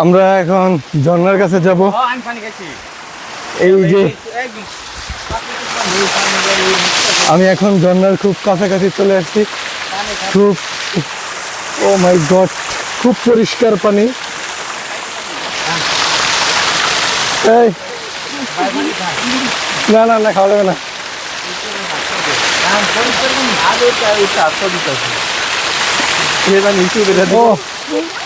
আমরা এখন ঝর্ণার কাছে যাব। এই যে আমি এখন ঝর্ণার খুব কাছাকাছি চলে আসছি। খুব ও মাই গড খুব পরিষ্কার পানি। এই। না না না খাওয়া যাবে না। আগে এটা এটা ছবি তো এবার ইউটিউবে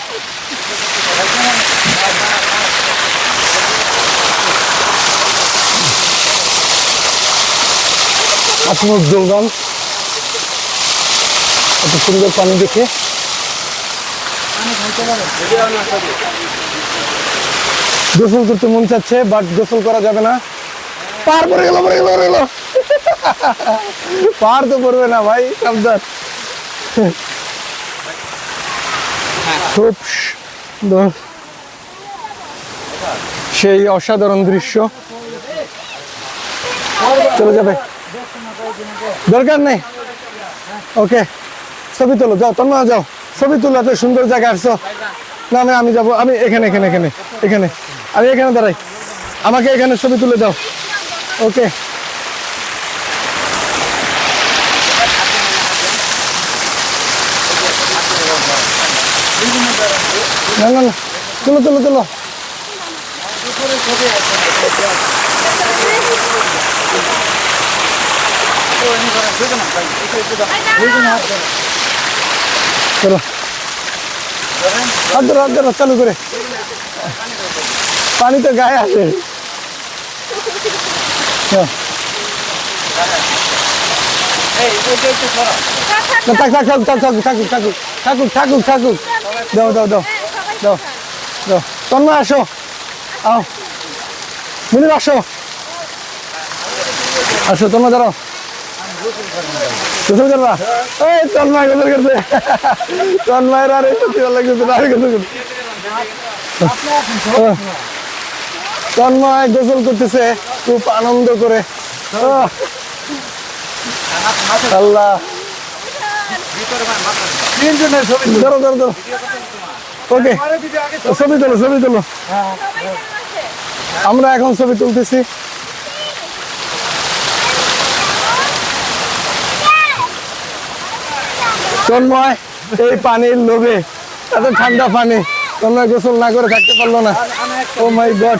আপনার দোলগান এত সুন্দর পানি দেখে গোসল করতে মন চাচ্ছে বাট গোসল করা যাবে না পার পড়ে গেল পড়ে গেল পড়ে গেল পার তো পড়বে না ভাই সাবধান খুব সুন্দর। সেই অসাধারণ দৃশ্য। চলে যাবে। দরকার নেই। ওকে, ছবি তোলো, যাও, তোমরা যাও। ছবি তুলো এত সুন্দর জায়গা আসছো। না না, আমি যাব। আমি এখানে এখানে এখানে এখানে। আমি এখানে দাঁড়াই। আমাকে এখানে ছবি তুলে দাও। ওকে। না তুলো তুলো তুলো। চলো। হাত ধরো চালু করে। পানি তো গায়ে আসে। চল। এই থাক থাক থাক থাক থাকুক থাকুক থাকুক থাকুক থাকুক থাকুক দাও দাও দাও দাও দাও তন্ময় আসো আও মুনির আসো আসো তন্ময় দাঁড়াও গোসল করবা এই তন্ময় গোসল করছে তন্ময়ের আর একটু ভালো লাগছে আমি গোসল করছি। তন্ময় গোসল করতেছে খুব আনন্দ করে আল্লাহ তিনজনের ছবি ধরো ধরো ধরো ওকে ছবি তোলো ছবি তোলো আমরা এখন ছবি তুলতেছি তন্ময় এই পানির লোভে এত ঠান্ডা পানি তন্ময় গোসল না করে থাকতে পারল না ও মাই গড